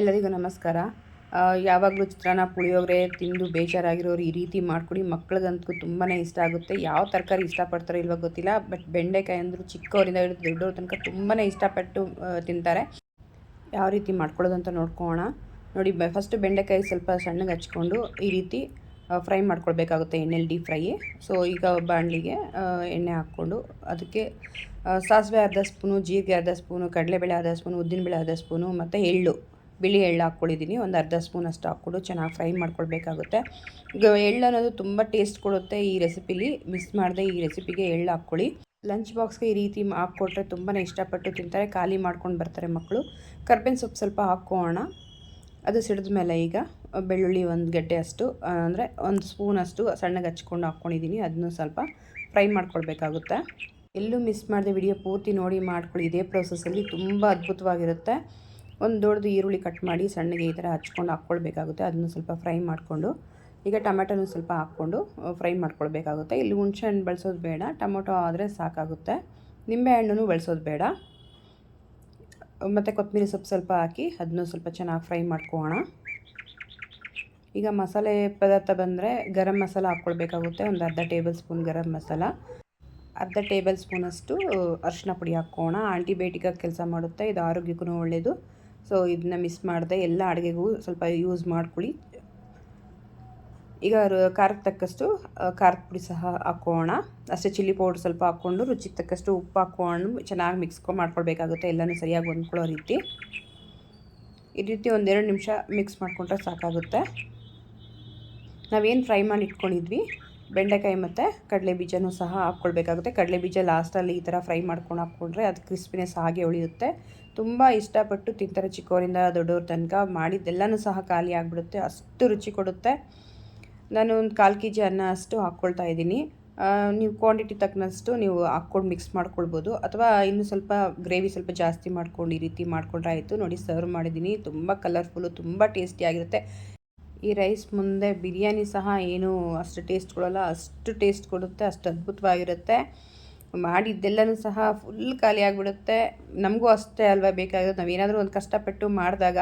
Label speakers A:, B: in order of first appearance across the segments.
A: ಎಲ್ಲರಿಗೂ ನಮಸ್ಕಾರ. ಯಾವಾಗಲೂ ಚಿತ್ರಾನ್ನ ಪುಳಿಯೋಗರೆ ತಿಂದು ಬೇಜಾರಾಗಿರೋರು ಈ ರೀತಿ ಮಾಡ್ಕೊಡಿ. ಮಕ್ಳಿಗಂತೂ ತುಂಬಾ ಇಷ್ಟ ಆಗುತ್ತೆ. ಯಾವ ತರಕಾರಿ ಇಷ್ಟಪಡ್ತಾರೋ ಇಲ್ವೋ ಗೊತ್ತಿಲ್ಲ. ಬಟ್ ಬೆಂಡೆಕಾಯಿ ಅಂದರೂ ಚಿಕ್ಕವರಿಂದ ಹಿಡಿದು ದೊಡ್ಡವ್ರ ತನಕ ತುಂಬಾ ಇಷ್ಟಪಟ್ಟು ತಿಂತಾರೆ. ಯಾವ ರೀತಿ ಮಾಡ್ಕೊಳ್ಳೋದು ಅಂತ ನೋಡ್ಕೋಣ ನೋಡಿ, ಬ ಫಸ್ಟ್ ಬೆಂಡೆಕಾಯಿ ಸ್ವಲ್ಪ ಸಣ್ಣಗೆ ಹಚ್ಕೊಂಡು ಈ ರೀತಿ ಫ್ರೈ ಮಾಡ್ಕೊಳ್ಬೇಕಾಗುತ್ತೆ ಎಣ್ಣೆಲಿ ಡೀಪ್ ಫ್ರೈ ಸೊ ಈಗ ಬಾಣಲಿಗೆ ಎಣ್ಣೆ ಹಾಕ್ಕೊಂಡು ಅದಕ್ಕೆ ಸಾಸಿವೆ ಅರ್ಧ ಸ್ಪೂನು, ಜೀರಿಗೆ ಅರ್ಧ ಸ್ಪೂನು, ಕಡಲೆಬೇಳೆ ಅರ್ಧ ಸ್ಪೂನು, ಉದ್ದಿನಬೇಳೆ ಅರ್ಧ ಸ್ಪೂನು ಮತ್ತು ಎಳ್ಳು. ಬಿಳಿ ಎಳ್ಳು ಹಾಕ್ಕೊಂಡಿದ್ದೀನಿ. ಒಂದು ಅರ್ಧ ಸ್ಪೂನ್ ಅಷ್ಟು ಹಾಕ್ಕೊಂಡು ಚೆನ್ನಾಗಿ ಫ್ರೈ ಮಾಡ್ಕೊಳ್ಬೇಕಾಗುತ್ತೆ. ಎಳ್ಳು ಅನ್ನೋದು ತುಂಬ ಟೇಸ್ಟ್ ಕೊಡುತ್ತೆ ಈ ರೆಸಿಪಿಲಿ. ಮಿಸ್ ಮಾಡದೆ ಈ ರೆಸಿಪಿಗೆ ಎಳ್ಳು ಹಾಕ್ಕೊಳ್ಳಿ. ಲಂಚ್ ಬಾಕ್ಸ್ಗೆ ಈ ರೀತಿ ಹಾಕ್ಕೊಟ್ರೆ ತುಂಬಾ ಇಷ್ಟಪಟ್ಟು ತಿಂತಾರೆ. ಖಾಲಿ ಮಾಡ್ಕೊಂಡು ಬರ್ತಾರೆ ಮಕ್ಕಳು. ಕರ್ಬೇವಿನ ಸೊಪ್ಪು ಸ್ವಲ್ಪ ಹಾಕ್ಕೊಳ್ಳೋಣ. ಅದು ಸಿಡಿದ ಮೇಲೆ ಈಗ ಬೆಳ್ಳುಳ್ಳಿ ಒಂದು ಗಡ್ಡೆ ಅಷ್ಟು ಅಂದರೆ ಒಂದು ಸ್ಪೂನಷ್ಟು ಸಣ್ಣಗೆ ಹಚ್ಕೊಂಡು ಹಾಕ್ಕೊಂಡಿದ್ದೀನಿ. ಅದನ್ನು ಸ್ವಲ್ಪ ಫ್ರೈ ಮಾಡ್ಕೊಳ್ಬೇಕಾಗುತ್ತೆ. ಎಲ್ಲೂ ಮಿಸ್ ಮಾಡದೆ ವಿಡಿಯೋ ಪೂರ್ತಿ ನೋಡಿ ಮಾಡ್ಕೊಳ್ಳಿ. ಇದೇ ಪ್ರೊಸೆಸ್ಸಲ್ಲಿ ತುಂಬ ಅದ್ಭುತವಾಗಿರುತ್ತೆ. ಒಂದು ದೊಡ್ಡದು ಈರುಳ್ಳಿ ಕಟ್ ಮಾಡಿ ಸಣ್ಣಗೆ ಈ ಥರ ಹಚ್ಕೊಂಡು ಹಾಕ್ಕೊಳ್ಬೇಕಾಗುತ್ತೆ. ಅದನ್ನು ಸ್ವಲ್ಪ ಫ್ರೈ ಮಾಡಿಕೊಂಡು, ಈಗ ಟೊಮೆಟೊನ ಸ್ವಲ್ಪ ಹಾಕ್ಕೊಂಡು ಫ್ರೈ ಮಾಡ್ಕೊಳ್ಬೇಕಾಗುತ್ತೆ. ಇಲ್ಲಿ ಹುಣಸೆ ಹಣ್ಣು ಬಳಸೋದು ಬೇಡ, ಟೊಮೊಟೊ ಆದರೆ ಸಾಕಾಗುತ್ತೆ. ನಿಂಬೆ ಹಣ್ಣು ಬಳಸೋದು ಬೇಡ. ಮತ್ತು ಕೊತ್ತಂಬರಿ ಸೊಪ್ಪು ಸ್ವಲ್ಪ ಹಾಕಿ ಅದನ್ನು ಸ್ವಲ್ಪ ಚೆನ್ನಾಗಿ ಫ್ರೈ ಮಾಡ್ಕೊಳ್ಳೋಣ ಈಗ ಮಸಾಲೆ ಪದಾರ್ಥ ಬಂದರೆ ಗರಂ ಮಸಾಲ ಹಾಕ್ಕೊಳ್ಬೇಕಾಗುತ್ತೆ, ಒಂದು ಅರ್ಧ ಟೇಬಲ್ ಸ್ಪೂನ್ ಗರಂ ಮಸಾಲ. ಅರ್ಧ ಟೇಬಲ್ ಸ್ಪೂನಷ್ಟು ಅರಿಶಿನ ಪುಡಿ ಹಾಕ್ಕೋಣ ಆಂಟಿಬಯೋಟಿಕಾಗಿ ಕೆಲಸ ಮಾಡುತ್ತೆ, ಇದು ಆರೋಗ್ಯಕ್ಕೂ ಒಳ್ಳೆಯದು ಸೊ ಇದನ್ನ ಮಿಸ್ ಮಾಡದೆ ಎಲ್ಲ ಅಡುಗೆಗೂ ಸ್ವಲ್ಪ ಯೂಸ್ ಮಾಡ್ಕೊಳ್ಳಿ ಈಗ ಖಾರಕ್ಕೆ ತಕ್ಕಷ್ಟು ಖಾರದ ಪುಡಿ ಸಹ ಹಾಕೋಣ. ಅಷ್ಟೇ ಚಿಲ್ಲಿ ಪೌಡ್ರ್ ಸ್ವಲ್ಪ ಹಾಕ್ಕೊಂಡು ರುಚಿಗೆ ತಕ್ಕಷ್ಟು ಉಪ್ಪು ಹಾಕ್ಕೊಂಡು ಚೆನ್ನಾಗಿ ಮಿಕ್ಸ್ಕೊ ಮಾಡ್ಕೊಳ್ಬೇಕಾಗುತ್ತೆ ಎಲ್ಲನೂ ಸರಿಯಾಗಿ ಹೊಂದ್ಕೊಳ್ಳೋ ರೀತಿ. ಈ ರೀತಿ ಒಂದೆರಡು ನಿಮಿಷ ಮಿಕ್ಸ್ ಮಾಡಿಕೊಂಡ್ರೆ ಸಾಕಾಗುತ್ತೆ. ನಾವೇನು ಫ್ರೈ ಮಾಡಿ ಇಟ್ಕೊಂಡಿದ್ವಿ? ಬೆಂಡೆಕಾಯಿ ಮತ್ತು ಕಡಲೆ ಬೀಜನೂ ಸಹ ಹಾಕ್ಕೊಳ್ಬೇಕಾಗುತ್ತೆ. ಕಡಲೆ ಬೀಜ ಲಾಸ್ಟಲ್ಲಿ ಈ ಥರ ಫ್ರೈ ಮಾಡ್ಕೊಂಡು ಹಾಕ್ಕೊಂಡ್ರೆ ಅದು ಕ್ರಿಸ್ಪಿನೆಸ್ ಹಾಗೆ ಉಳಿಯುತ್ತೆ. ತುಂಬ ಇಷ್ಟಪಟ್ಟು ತಿಂತಾರೆ ಚಿಕ್ಕವರಿಂದ ದೊಡ್ಡವ್ರ ತನಕ. ಮಾಡಿದ್ದೆಲ್ಲನೂ ಸಹ ಖಾಲಿ ಆಗಿಬಿಡುತ್ತೆ. ಅಷ್ಟು ರುಚಿ ಕೊಡುತ್ತೆ. ನಾನು ಒಂದು ಕಾಲು ಕೆ ಜಿ ಅನ್ನ ಅಷ್ಟು ಹಾಕ್ಕೊಳ್ತಾ ಇದ್ದೀನಿ. ನೀವು ಕ್ವಾಂಟಿಟಿ ತಕ್ಕನಷ್ಟು ನೀವು ಹಾಕ್ಕೊಂಡು ಮಿಕ್ಸ್ ಮಾಡ್ಕೊಳ್ಬೋದು. ಅಥವಾ ಇನ್ನೂ ಸ್ವಲ್ಪ ಗ್ರೇವಿ ಸ್ವಲ್ಪ ಜಾಸ್ತಿ ಮಾಡ್ಕೊಂಡು ಈ ರೀತಿ ಮಾಡ್ಕೊಂಡ್ರೆ ಆಯಿತು. ನೋಡಿ, ಸರ್ವ್ ಮಾಡಿದ್ದೀನಿ. ತುಂಬ ಕಲರ್ಫುಲ್ಲು, ತುಂಬ ಟೇಸ್ಟಿಯಾಗಿರುತ್ತೆ ಈ ರೈಸ್ ಮುಂದೆ ಬಿರಿಯಾನಿ ಸಹ ಏನು ಅಷ್ಟು ಟೇಸ್ಟ್ ಕೊಡೋಲ್ಲ, ಅಷ್ಟು ಟೇಸ್ಟ್ ಕೊಡುತ್ತೆ, ಅಷ್ಟು ಅದ್ಭುತವಾಗಿರುತ್ತೆ. ಮಾಡಿದ್ದೆಲ್ಲನೂ ಸಹ ಫುಲ್ ಖಾಲಿ ಆಗಿಬಿಡುತ್ತೆ. ನಮಗೂ ಅಷ್ಟೇ ಅಲ್ವಾ ಬೇಕಾಗಿರೋದು? ನಾವೇನಾದರೂ ಒಂದು ಕಷ್ಟಪಟ್ಟು ಮಾಡಿದಾಗ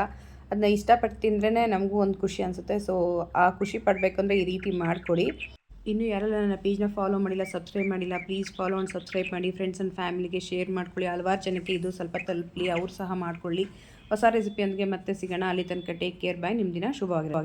A: ಅದನ್ನ ಇಷ್ಟಪಟ್ಟು ತಿಂದ್ರೇ ನಮಗೂ ಒಂದು ಖುಷಿ ಅನಿಸುತ್ತೆ. ಸೊ ಆ ಖುಷಿ ಪಡಬೇಕಂದ್ರೆ ಈ ರೀತಿ ಮಾಡಿಕೊಡಿ. ಇನ್ನು ಯಾರೆಲ್ಲ ನನ್ನ ಪೇಜ್ನ ಫಾಲೋ ಮಾಡಿಲ್ಲ ಸಬ್ಸ್ಕ್ರೈಬ್ ಮಾಡಿಲ್ಲ ಪ್ಲೀಸ್ ಫಾಲೋ ಆ್ಯಂಡ್ ಸಬ್ಸ್ಕ್ರೈಬ್ ಮಾಡಿ. ಫ್ರೆಂಡ್ಸ್ ಆ್ಯಂಡ್ ಫ್ಯಾಮಿಲಿಗೆ ಶೇರ್ ಮಾಡ್ಕೊಳ್ಳಿ. ಹಲವಾರು ಜನಕ್ಕೆ ಇದು ಸ್ವಲ್ಪ ತಲುಪಲಿ, ಅವ್ರು ಸಹ ಮಾಡ್ಕೊಳ್ಳಿ. ಹೊಸ ರೆಸಿಪಿಯೊಂದಿಗೆ ಮತ್ತೆ ಸಿಗೋಣ. ಅಲ್ಲಿ ತನಕ ಟೇಕ್ ಕೇರ್ ಬಾಯ್ ನಿಮ್ಮ ದಿನ ಶುಭವಾಗಿರೋ